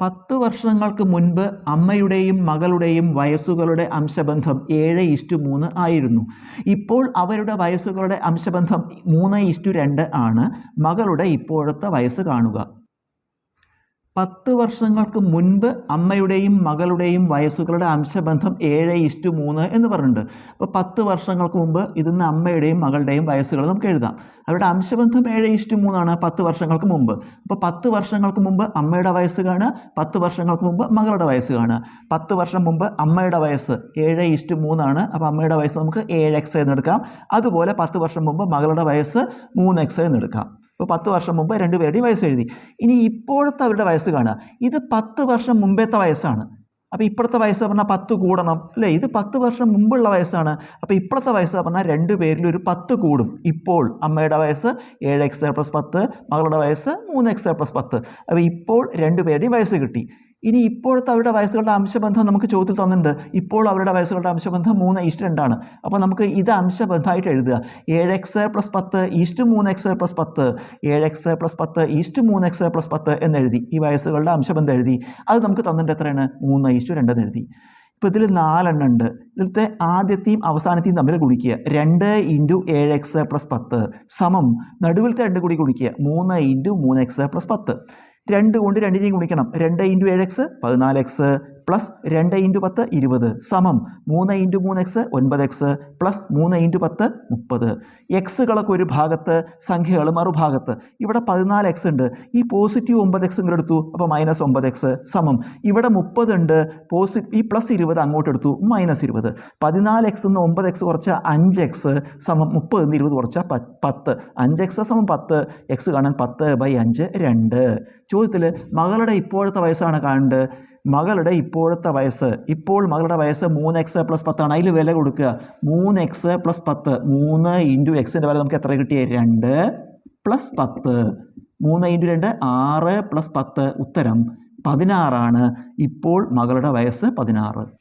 പത്ത് വർഷങ്ങൾക്ക് മുൻപ് അമ്മയുടെയും മകളുടെയും വയസ്സുകളുടെ അംശബന്ധം ഏഴ് ഇസ്റ്റു മൂന്ന് ആയിരുന്നു. ഇപ്പോൾ അവരുടെ വയസ്സുകളുടെ അംശബന്ധം മൂന്ന് ഇസ്റ്റു രണ്ട് ആണ്. മകളുടെ ഇപ്പോഴത്തെ വയസ്സ് കാണുക. പത്ത് വർഷങ്ങൾക്ക് മുൻപ് അമ്മയുടെയും മകളുടെയും വയസ്സുകളുടെ അംശബന്ധം ഏഴ് ഇസ്റ്റു മൂന്ന് എന്ന് പറഞ്ഞിട്ടുണ്ട്. അപ്പോൾ പത്ത് വർഷങ്ങൾക്ക് മുമ്പ് ഇതിന്ന് അമ്മയുടെയും മകളുടെയും വയസ്സുകൾ നമുക്ക് എഴുതാം. അവരുടെ അംശബന്ധം ഏഴ് ഇസ്റ്റു മൂന്നാണ് പത്ത് വർഷങ്ങൾക്ക് മുമ്പ് അപ്പോൾ പത്ത് വർഷങ്ങൾക്ക് മുമ്പ് അമ്മയുടെ വയസ്സ് കാണുക പത്ത് വർഷങ്ങൾക്ക് മുമ്പ് മകളുടെ വയസ്സ് കാണുക പത്ത് വർഷം മുമ്പ് അമ്മയുടെ വയസ്സ് ഏഴ് ഇസ്റ്റു മൂന്നാണ്. അപ്പോൾ അമ്മയുടെ വയസ്സ് നമുക്ക് ഏഴ് എക്സ് എന്ന് എടുക്കാം. അതുപോലെ പത്ത് വർഷം മുമ്പ് മകളുടെ വയസ്സ് മൂന്ന് എക്സ് എന്ന് എടുക്കാം. ഇപ്പോൾ പത്ത് വർഷം മുമ്പ് രണ്ടുപേരുടെയും വയസ്സ് എഴുതി. ഇനി ഇപ്പോഴത്തെ അവരുടെ വയസ്സ് കാണുക. ഇത് പത്ത് വർഷം മുമ്പത്തെ വയസ്സാണ്. അപ്പോൾ ഇപ്പോഴത്തെ വയസ്സ് പറഞ്ഞാൽ പത്ത് കൂടണം. അല്ലേ? ഇത് പത്ത് വർഷം മുമ്പുള്ള വയസ്സാണ്. അപ്പോൾ ഇപ്പോഴത്തെ വയസ്സ് പറഞ്ഞാൽ രണ്ട് പേരിൽ ഒരു പത്ത് കൂടും. ഇപ്പോൾ അമ്മയുടെ വയസ്സ് ഏഴ് എക്സ് പ്ലസ് പത്ത് മകളുടെ വയസ്സ് മൂന്ന് എക്സ് പ്ലസ് പത്ത്. അപ്പോൾ ഇപ്പോൾ രണ്ട് പേരുടെയും വയസ്സ് കിട്ടി. ഇനി ഇപ്പോഴത്തെ അവരുടെ വയസ്സുകളുടെ അംശബന്ധം നമുക്ക് ചോദ്യത്തിൽ തന്നിട്ടുണ്ട്. ഇപ്പോൾ അവരുടെ വയസ്സുകളുടെ അംശബന്ധം മൂന്ന് ഈസ്റ്റ് രണ്ടാണ്. അപ്പോൾ നമുക്ക് ഇത് അംശബന്ധമായിട്ട് എഴുതുക. ഏഴ് എക്സ് പ്ലസ് പത്ത് ഈസ്റ്റ് മൂന്ന് എക്സ് പ്ലസ് പത്ത് ഏഴ് എക്സ് പ്ലസ് പത്ത് ഈസ്റ്റ് മൂന്ന് എക്സ് പ്ലസ് പത്ത് എന്ന് എഴുതി. ഈ വയസ്സുകളുടെ അംശബന്ധം എഴുതി. അത് നമുക്ക് തന്നിട്ട് എത്രയാണ്? മൂന്ന് ഈസ്റ്റ് രണ്ടെന്ന് എഴുതി. ഇപ്പോൾ ഇതിൽ നാലെണ്ണം ഉണ്ട്. ഇതിലത്തെ ആദ്യത്തെയും അവസാനത്തെയും തമ്മിൽ കുടിക്കുക രണ്ട് ഇന്റു ഏഴ് എക്സ് പ്ലസ് പത്ത് സമം. നടുവിലത്തെ രണ്ട് കൂടി കുടിക്കുക മൂന്ന് ഇന്റു മൂന്ന് എക്സ് പ്ലസ് പത്ത്. രണ്ട് കൊണ്ട് രണ്ടിനെയും ഗുണിക്കണം. രണ്ട് ഇന്റു ഏഴ് എക്സ് പതിനാല് എക്സ് പ്ലസ് രണ്ട് ഇന്റു പത്ത് ഇരുപത് സമം മൂന്ന് ഇന്റു മൂന്ന് എക്സ് ഒൻപത് എക്സ് പ്ലസ് മൂന്ന് ഇന്റു പത്ത് മുപ്പത്. എക്സുകളൊക്കെ ഒരു ഭാഗത്ത് സംഖ്യകൾ മറുഭാഗത്ത്. ഇവിടെ പതിനാല് എക്സ് ഉണ്ട്. ഈ പോസിറ്റീവ് ഒമ്പത് എക്സ് ഇങ്ങോട്ട് എടുത്തു അപ്പോൾ മൈനസ് ഒമ്പത് എക്സ് സമം. ഇവിടെ മുപ്പത് ഉണ്ട് പോസി ഈ പ്ലസ് ഇരുപത് അങ്ങോട്ട് എടുത്തു മൈനസ് ഇരുപത്. പതിനാല് എക്സ് നിന്ന് ഒമ്പത് എക്സ് കുറച്ച അഞ്ച് എക്സ് സമം മുപ്പത് നിന്ന് ഇരുപത് കുറച്ച പത്ത്. അഞ്ച് എക്സ് സമം പത്ത് എക്സ് കാണാൻ പത്ത് ബൈ അഞ്ച് രണ്ട്. ചോദ്യത്തിൽ മകളുടെ ഇപ്പോഴത്തെ വയസ്സാണ് കാണേണ്ടത്? മകളുടെ ഇപ്പോഴത്തെ വയസ്സ്. ഇപ്പോൾ മകളുടെ വയസ്സ് മൂന്ന് എക്സ് പ്ലസ് പത്താണ് അതിൽ വില കൊടുക്കുക. മൂന്ന് എക്സ് പ്ലസ് പത്ത്. മൂന്ന് ഇന്റു എക്സിന്റെ വില നമുക്ക് എത്ര കിട്ടിയ രണ്ട് പ്ലസ് പത്ത്. മൂന്ന് ഇന്റു രണ്ട് ആറ് പ്ലസ് പത്ത്. ഉത്തരം പതിനാറാണ്. ഇപ്പോൾ മകളുടെ വയസ്സ് പതിനാറ്.